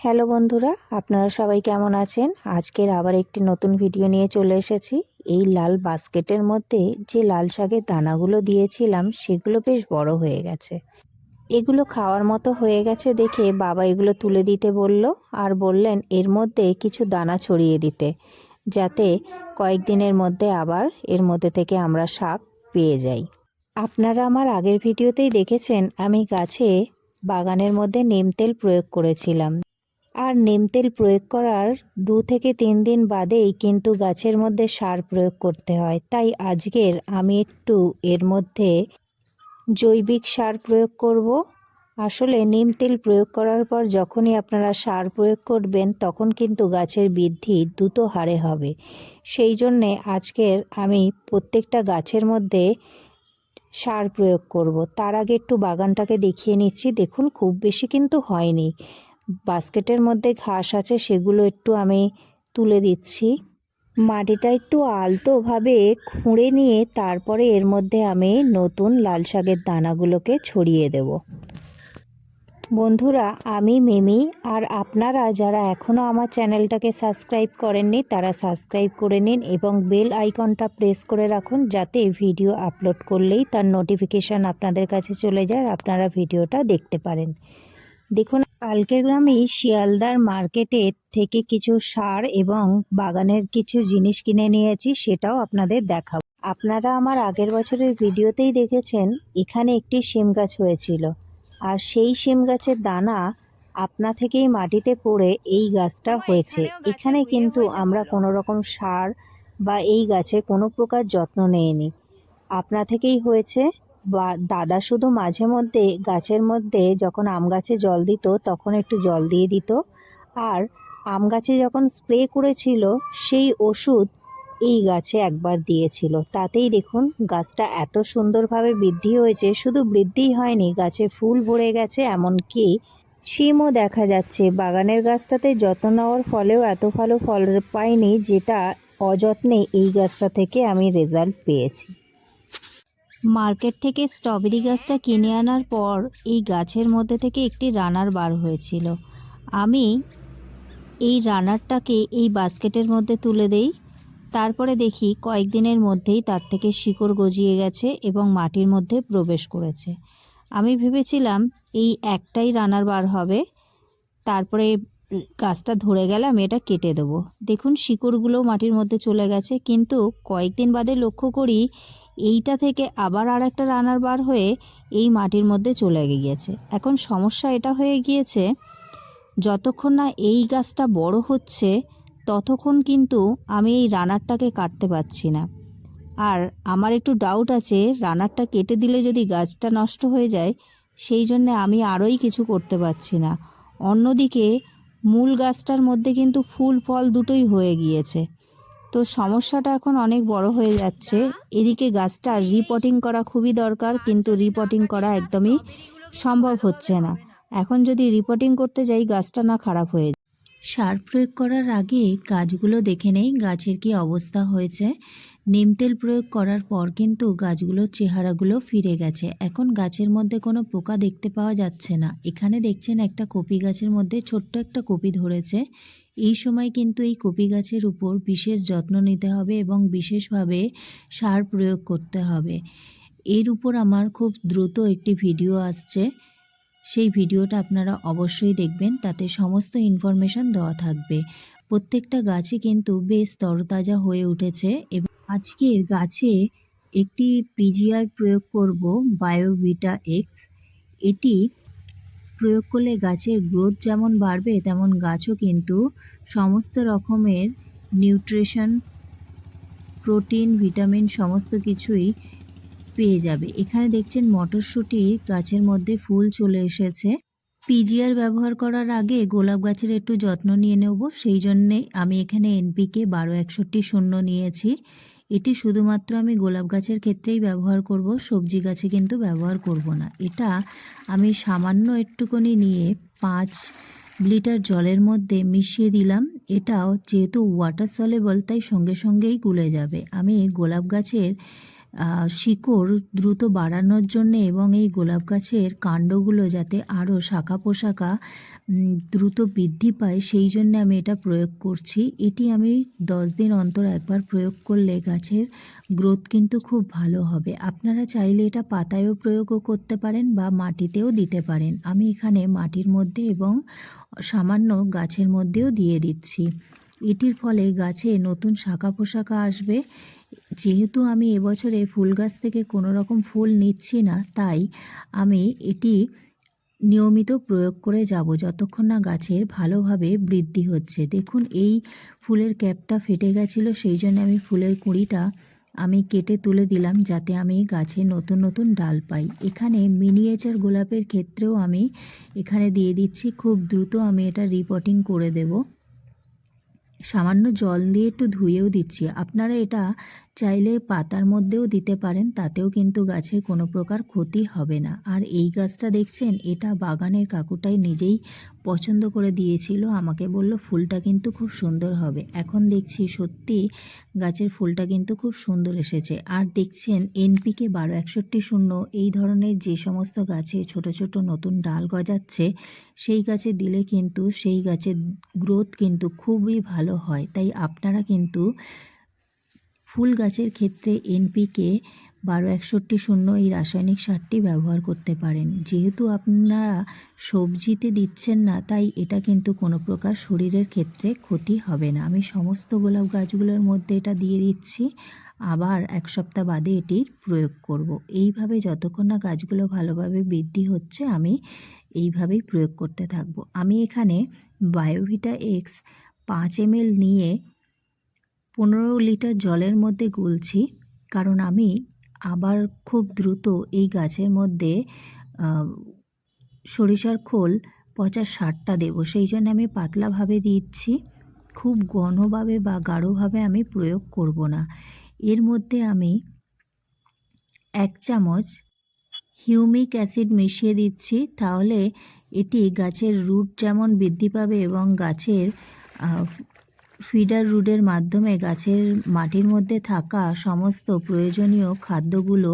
Hello বন্ধুরা, আপনারা সবাই কেমন আছেন? আজকের আবার একটি নতুন ভিডিও নিয়ে চলে এসেছি। এই লাল বাস্কেটের মধ্যে যে লাল শাকের দানাগুলো দিয়েছিলাম, সেগুলো বেশ বড় হয়ে গেছে। এগুলো খাওয়ার মতো হয়ে গেছে দেখে বাবা এগুলো তুলে দিতে বলল আর বললেন, এর মধ্যে কিছু দানা ছড়িয়ে দিতে, যাতে কয়েকদিনের মধ্যে আবার এর মধ্যে থেকে আমরা শাক পেয়ে যাই। আপনারা আমার আগের ভিডিওতেই দেখেছেন, আমি গাছে বাগানের মধ্যে নিম তেল প্রয়োগ করেছিলাম। আর নিম তেল প্রয়োগ করার দু থেকে তিন দিন বাদেই কিন্তু গাছের মধ্যে সার প্রয়োগ করতে হয়। তাই আজকের আমি একটু এর মধ্যে জৈবিক সার প্রয়োগ করব। আসলে নিম তেল প্রয়োগ করার পর যখনই আপনারা সার প্রয়োগ করবেন, তখন কিন্তু গাছের বৃদ্ধি দ্রুত হারে হবে। সেই জন্যে আজকের আমি প্রত্যেকটা গাছের মধ্যে সার প্রয়োগ করব। তার আগে একটু বাগানটাকে দেখিয়ে নিচ্ছি। দেখুন, খুব বেশি কিন্তু হয়নি। বাস্কেটের মধ্যে ঘাস আছে, সেগুলো একটু আমি তুলে দিচ্ছি। মাটিটা একটু আলতোভাবে খুঁড়ে নিয়ে তারপরে এর মধ্যে আমি নতুন লাল শাকের দানাগুলোকে ছড়িয়ে দেব। বন্ধুরা, আমি মিমি আর আপনারা যারা এখনও আমার চ্যানেলটাকে সাবস্ক্রাইব করেননি, তারা সাবস্ক্রাইব করে নিন এবং বেল আইকনটা প্রেস করে রাখুন যাতে ভিডিও আপলোড করলেই তার নোটিফিকেশান আপনাদের কাছে চলে যায় আপনারা ভিডিওটা দেখতে পারেন। দেখুন কালকের গ্রামেই শিয়ালদার মার্কেটে থেকে কিছু সার এবং বাগানের কিছু জিনিস কিনে নিয়েছি সেটাও আপনাদের দেখাবো। আপনারা আমার আগের বছরের ভিডিওতেই দেখেছেন এখানে একটি শিম গাছ হয়েছিল। আর সেই শিম গাছের দানা আপনা থেকেই মাটিতে পড়ে এই গাছটা হয়েছে। এখানে কিন্তু আমরা কোনো রকম সার বা এই গাছে কোনো প্রকার যত্ন নেইনি। আপনা থেকেই হয়েছে। বা দাদা শুধু মাঝে মধ্যে গাছের মধ্যে যখন আম গাছে জল দিত, তখন একটু জল দিয়ে দিত। আর আম গাছে যখন স্প্রে করেছিল, সেই ওষুধ এই গাছে একবার দিয়েছিল। তাতেই দেখুন, গাছটা এত সুন্দরভাবে বৃদ্ধি হয়েছে। শুধু বৃদ্ধিই হয়নি, গাছে ফুল ভরে গেছে, এমনকি শিমও দেখা যাচ্ছে। বাগানের গাছটাতে যত্ন নেওয়ার ফলেও এত ভালো ফল পাইনি, যেটা অযত্নে এই গাছটা থেকে আমি রেজাল্ট পেয়েছি। মার্কেট থেকে স্ট্রবেরি গাছটা কিনে আনার পর এই গাছের মধ্যে থেকে একটি রানার বার হয়েছিল। আমি এই রানারটাকে এই বাস্কেটের মধ্যে তুলে দেই। তারপরে দেখি কয়েকদিনের মধ্যেই তার থেকে শিকড় গজিয়ে গেছে এবং মাটির মধ্যে প্রবেশ করেছে। আমি ভেবেছিলাম এই একটাই রানার বার হবে। তারপরে গাছটা ধরে গেলে আমি এটা কেটে দেবো। দেখুন, শিকড়গুলো মাটির মধ্যে চলে গেছে। কিন্তু কয়েকদিন বাদে লক্ষ্য করি এইটা থেকে আবার আর একটা রানার বার হয়ে এই মাটির মধ্যে চলে গিয়েছে। এখন সমস্যা এটা হয়ে গিয়েছে, যতক্ষণ না এই গাছটা বড় হচ্ছে, ততক্ষণ কিন্তু আমি এই রানারটাকে কাটতে পারছি না। আর আমার একটু ডাউট আছে, রানারটা কেটে দিলে যদি গাছটা নষ্ট হয়ে যায়, সেই জন্যে আমি আরোই কিছু করতে পারছি না। অন্যদিকে, মূল গাছটার মধ্যে কিন্তু ফুল, ফল দুটোই হয়ে গিয়েছে। তো সমস্যাটা এখন অনেক বড় হয়ে যাচ্ছে। এদিকে গাছটা রিপোর্টিং করা খুবই দরকার, কিন্তু রিপোর্টিং করা একদমই সম্ভব হচ্ছে না। এখন যদি রিপোর্টিং করতে যাই, গাছটা না খারাপ হয়ে সার প্রয়োগ করার আগে গাছগুলো দেখে নেই, গাছের কি অবস্থা হয়েছে। নিম তেল প্রয়োগ করার পর কিন্তু গাছগুলোর চেহারাগুলো ফিরে গেছে। এখন গাছের মধ্যে কোনো পোকা দেখতে পাওয়া যাচ্ছে না। এখানে দেখছেন একটা কপি গাছের মধ্যে ছোট্ট একটা কপি ধরেছে। এই সময় কিন্তু এই কপি গাছের উপর বিশেষ যত্ন নিতে হবে এবং বিশেষভাবে সার প্রয়োগ করতে হবে। এর উপর আমার খুব দ্রুত একটি ভিডিও আসছে। সেই ভিডিওটা আপনারা অবশ্যই দেখবেন, তাতে সমস্ত ইনফরমেশন দেওয়া থাকবে। প্রত্যেকটা গাছে কিন্তু বেশ তরতাজা হয়ে উঠেছে এবং আজকের গাছে একটি পিজিআর প্রয়োগ করব বায়োভিটা এক্স এটি প্রয়োগ করলে গাছের গ্রোথ যেমন বাড়বে, তেমন গাছও কিন্তু সমস্ত রকমের নিউট্রিশন, প্রোটিন, ভিটামিন সমস্ত কিছুই পেয়ে যাবে। এখানে দেখছেন মটরশুঁটি গাছের মধ্যে ফুল চলে এসেছে। পিজিআর ব্যবহার করার আগে গোলাপ গাছের একটু যত্ন নিয়ে নেব, সেই জন্যে আমি এখানে এনপিকে বারো একষট্টি শূন্য নিয়েছি। এটি শুধুমাত্র আমি গোলাপ গাছের ক্ষেত্রেই ব্যবহার করব, সবজি গাছে কিন্তু ব্যবহার করব না। এটা আমি সামান্য একটুখানি নিয়ে পাঁচ লিটার জলের মধ্যে মিশিয়ে দিলাম। এটাও যেহেতু ওয়াটার সলেবল তাই সঙ্গে সঙ্গেই গুলে যাবে। আমি গোলাপ গাছের শিকড় দ্রুত বাড়ানোর জন্য এবং এই গোলাপ গাছের কাণ্ডগুলো যাতে আরও শাখা পোশাখা দ্রুত বৃদ্ধি পায়, সেই জন্য আমি এটা প্রয়োগ করছি। এটি আমি দশ দিন অন্তর একবার প্রয়োগ করলে গাছের গ্রোথ কিন্তু খুব ভালো হবে। আপনারা চাইলে এটা পাতায়ও প্রয়োগও করতে পারেন বা মাটিতেও দিতে পারেন। আমি এখানে মাটির মধ্যে এবং সামান্য গাছের মধ্যেও দিয়ে দিচ্ছি। এটির ফলে গাছে নতুন শাখা পোশাখা আসবে যেহেতু আমি এবছরে ফুল গাছ থেকে কোনো রকম ফুল নিচ্ছি না, তাই আমি এটি নিয়মিত প্রয়োগ করে যাব যতক্ষণ না গাছের ভালোভাবে বৃদ্ধি হচ্ছে। দেখুন, এই ফুলের ক্যাপটা ফেটে গেছিল, সেই জন্য আমি ফুলের কুঁড়িটা আমি কেটে তুলে দিলাম যাতে আমি গাছে নতুন নতুন ডাল পাই। এখানে মিনিয়েচার গোলাপের ক্ষেত্রেও আমি এখানে দিয়ে দিচ্ছি, খুব দ্রুত আমি এটা রিপোর্টিং করে দেব। সামান্য জল দিয়ে একটু ধুয়েও দিচ্ছি। আপনারা এটা চাইলে পাতার মধ্যেও দিতে পারেন, তাতেও কিন্তু গাছের কোনো প্রকার ক্ষতি হবে না। আর এই গাছটা দেখছেন, এটা বাগানের কাকুটাই নিজেই পছন্দ করে দিয়েছিল, আমাকে বলল, ফুলটা কিন্তু খুব সুন্দর হবে। এখন দেখছি সত্যি গাছের ফুলটা কিন্তু খুব সুন্দর এসেছে। আর দেখছেন, এনপিকে বারো একষট্টি শূন্য, এই ধরনের যে সমস্ত গাছে ছোট ছোট নতুন ডাল গজাচ্ছে, সেই গাছে দিলে কিন্তু সেই গাছের গ্রোথ কিন্তু খুবই ভালো হয়। তাই আপনারা কিন্তু ফুল গাছের ক্ষেত্রে এনপিকে বারো একষট্টি শূন্য এই রাসায়নিক সারটি ব্যবহার করতে পারেন। যেহেতু আপনারা সবজিতে দিচ্ছেন না, তাই এটা কিন্তু কোনো প্রকার শরীরের ক্ষেত্রে ক্ষতি হবে না। আমি সমস্ত গোলাপ গাছগুলোর মধ্যে এটা দিয়ে দিচ্ছি। আবার এক সপ্তাহ বাদে এটির প্রয়োগ করব। এইভাবে যতক্ষণ না গাছগুলো ভালোভাবে বৃদ্ধি হচ্ছে, আমি এইভাবেই প্রয়োগ করতে থাকব। আমি এখানে বায়োভিটা এক্স পাঁচ এম নিয়ে পনেরো লিটার জলের মধ্যে গুলছি, কারণ আমি আবার খুব দ্রুত এই গাছের মধ্যে সরিষার খোল পচা সারটা দেবো। সেই জন্য আমি পাতলাভাবে দিচ্ছি। খুব ঘনভাবে বা গাঢ়ভাবে আমি প্রয়োগ করব না। এর মধ্যে আমি এক চামচ হিউমিক অ্যাসিড মিশিয়ে দিচ্ছি। তাহলে এটি গাছের রুট যেমন বৃদ্ধি পাবে এবং গাছের ফিডার রুটের মাধ্যমে গাছের মাটির মধ্যে থাকা সমস্ত প্রয়োজনীয় খাদ্যগুলো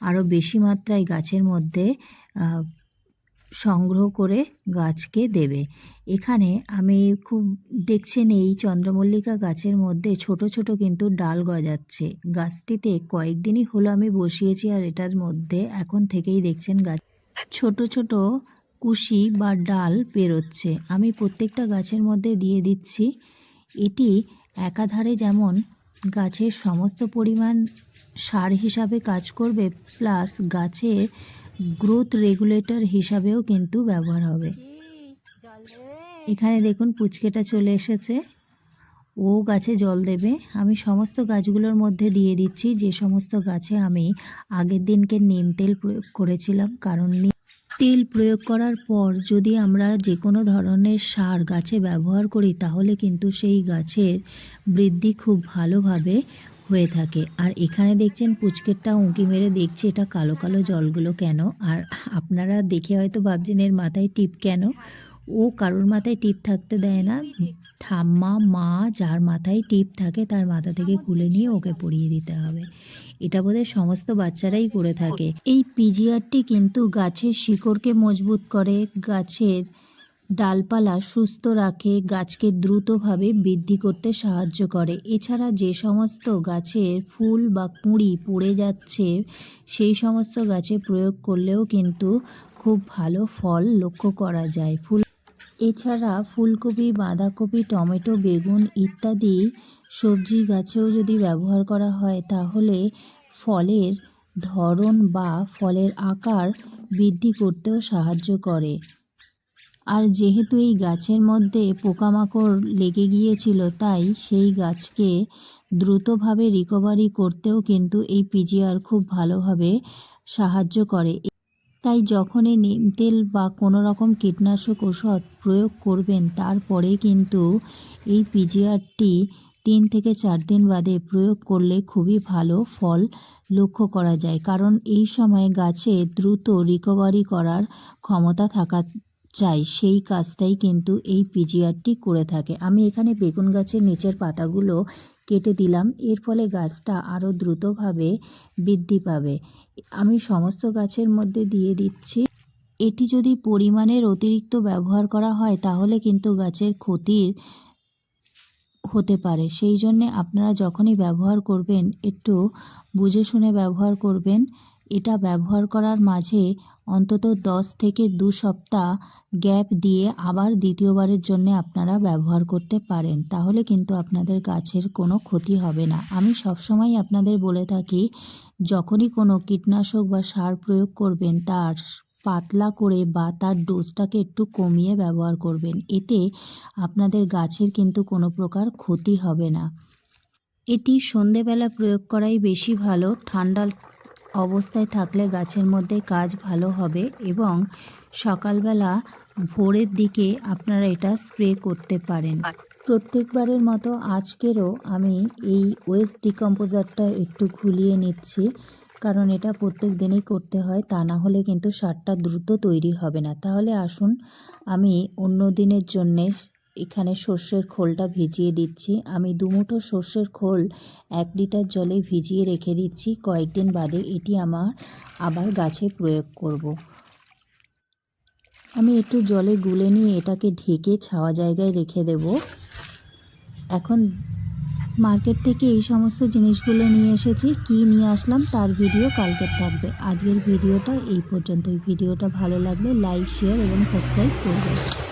আরও বেশি মাত্রায় গাছের মধ্যে সংগ্রহ করে গাছকে দেবে। এখানে আমি খুব দেখছেন এই চন্দ্রমল্লিকা গাছের মধ্যে ছোট ছোট কিন্তু ডাল গজাচ্ছে। গাছটিতে কয়েকদিনই হলো আমি বসিয়েছি আর এটার মধ্যে এখন থেকেই দেখছেন গাছ। ছোট ছোট কুশি বা ডাল বেরোচ্ছে আমি প্রত্যেকটা গাছের মধ্যে দিয়ে দিচ্ছি। এটি একাধারে যেমন গাছের সমস্ত পরিমাণ সার হিসাবে কাজ করবে প্লাস গাছের গ্রোথ রেগুলেটর হিসাবেও কিন্তু ব্যবহার হবে। এখানে দেখুন পুচকেটা চলে এসেছে। ও গাছে জল দেবে। আমি সমস্ত গাছগুলোর মধ্যে দিয়ে দিচ্ছি। যে সমস্ত গাছে আমি আগের দিনকে নিম তেল প্রয়োগ করেছিলাম কারণ তেল প্রয়োগ করার পর যদি আমরা যে কোনো ধরনের সার গাছে ব্যবহার করি, তাহলে কিন্তু সেই গাছের বৃদ্ধি খুব ভালোভাবে হয়ে থাকে। আর এখানে দেখছেন, পুচকেরটা উঁকি মেরে দেখছে, এটা কালো কালো জলগুলো কেন? আর আপনারা দেখে হয়তো ভাবছেন, এর মাথায় টিপ কেন? ও কারোর মাথায় টিপ থাকতে দেয় না। ঠাম্মা, মা যার মাথায় টিপ থাকে তার মাথা থেকে খুলে নিয়ে ওকে পরিয়ে দিতে হবে। এটা বোধহয় সমস্ত বাচ্চারাই করে থাকে। এই পিজিআরটি কিন্তু গাছের শিকড়কে মজবুত করে, গাছের ডালপালা সুস্থ রাখে, গাছকে দ্রুতভাবে বৃদ্ধি করতে সাহায্য করে। এছাড়া যে সমস্ত গাছের ফুল বা কুঁড়ি পড়ে যাচ্ছে, সেই সমস্ত গাছে প্রয়োগ করলেও কিন্তু খুব ভালো ফল লক্ষ্য করা যায়। ফুল এছাড়া ফুলকপি, বাঁধাকপি, টমেটো, বেগুন ইত্যাদি সবজি গাছেও যদি ব্যবহার করা হয়, তাহলে ফলের ধরন বা ফলের আকার বৃদ্ধি করতেও সাহায্য করে। আর যেহেতু এই গাছের মধ্যে পোকামাকড় লেগে গিয়েছিল, তাই সেই গাছকে দ্রুতভাবে রিকভারি করতেও কিন্তু এই পিজিআর খুব ভালোভাবে সাহায্য করে। তাই যখনই নিম তেল বা কোনো রকম কীটনাশক ওষুধ প্রয়োগ করবেন, তারপরে কিন্তু এই পিজিআরটি তিন থেকে চার দিন বাদে প্রয়োগ করলে খুবই ভালো ফল লক্ষ্য করা যায়। কারণ এই সময় গাছে দ্রুত রিকভারি করার ক্ষমতা থাকা চাই, সেই কাজটাই কিন্তু এই পিজিআরটি করে থাকে। আমি এখানে বেগুন গাছের নিচের পাতাগুলো কেটে দিলাম। এর ফলে গাছটা আরও দ্রুতভাবে বৃদ্ধি পাবে। আমি সমস্ত গাছের মধ্যে দিয়ে দিচ্ছি। এটি যদি পরিমাণের অতিরিক্ত ব্যবহার করা হয়, তাহলে কিন্তু গাছের ক্ষতির হতে পারে। সেই জন্যে আপনারা যখনই ব্যবহার করবেন, একটু বুঝে শুনে ব্যবহার করবেন। এটা ব্যবহার করার মাঝে অন্তত দশ থেকে দু সপ্তাহ গ্যাপ দিয়ে আবার দ্বিতীয়বারের জন্য আপনারা ব্যবহার করতে পারেন। তাহলে কিন্তু আপনাদের গাছের কোনো ক্ষতি হবে না। আমি সবসময় আপনাদের বলে থাকি, যখনই কোনো কীটনাশক বা সার প্রয়োগ করবেন, তার পাতলা করে বা তার ডোজটাকে একটু কমিয়ে ব্যবহার করবেন। এতে আপনাদের গাছের কিন্তু কোনো প্রকার ক্ষতি হবে না। এটি সন্ধেবেলা প্রয়োগ করাই বেশি ভালো। ঠান্ডা অবস্থায় থাকলে গাছের মধ্যে কাজ ভালো হবে এবং সকালবেলা ভোরের দিকে আপনারা এটা স্প্রে করতে পারেন। প্রত্যেকবারের মতো আজকেরও আমি এই ওয়েস্ট ডিকম্পোজারটা একটু খুলিয়ে নিচ্ছি, কারণ এটা প্রত্যেক দিনই করতে হয়, তা না হলে কিন্তু সারটা দ্রুত তৈরি হবে না। তাহলে আসুন, আমি অন্য দিনের জন্যে এখানে সর্ষের খোলটা ভিজিয়ে দিচ্ছি। আমি দুমুঠো সর্ষের খোল এক লিটার জলে ভিজিয়ে রেখে দিচ্ছি। কয়েকদিন বাদে এটি আমার আবার গাছে প্রয়োগ করব। আমি একটু জলে গুলে নিয়ে এটাকে ঢেকে ছাওয়া জায়গায় রেখে দেব। এখন মার্কেট থেকে এই সমস্ত জিনিসগুলো নিয়ে এসেছি। কি নিয়ে আসলাম তার ভিডিও কালকের থাকবে। আজকের ভিডিওটা এই পর্যন্ত ভিডিওটা ভালো লাগলে লাইক, শেয়ার এবং সাবস্ক্রাইব করবেন।